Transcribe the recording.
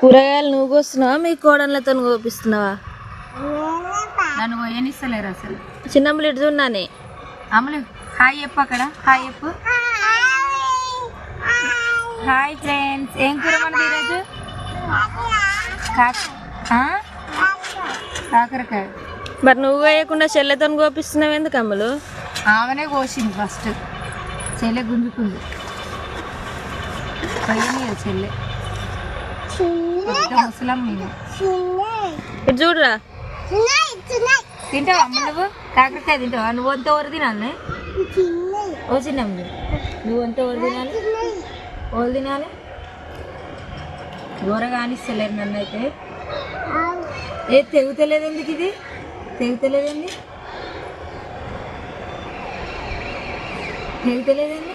కూరగాయలు నువ్వు కోస్తున్నావా? మీ కోడళ్ళతో కోపిస్తున్నావా? నన్ను పోయనిస్తలేరు అసలు. చిన్నమ్మలు ఇటు చూడనానే. అమలు హాయ్ చెప్పు అక్కడ. హాయ్ చెప్పు. Hi friends. ఏం కూర మనది ఈరోజు? కాకరకాయ. మరి నువ్వు వేయకుండా చెల్లెతో కోపిస్తున్నావు ఎందుకు అమ్మలు ఆమెనే కోసింది ఫస్ట్. చెల్లె గుంజుకుంది. చెల్లె. ముసలం చూడురా. తింటావా అమ్మ నువ్వు? కాకరకాయ తింటావా? నువ్వు వంత ఊరు తినాలి ఓ చిన్న నువ్వు వంత ఊరు తినాలి ఓలు తినాలి. ఘోరగా అనిస్తలేరు నన్ను అయితే ఏ తెగుతలేదు ఎందుకు ఇది? తెగుతలేదండి తెగుతలేదండి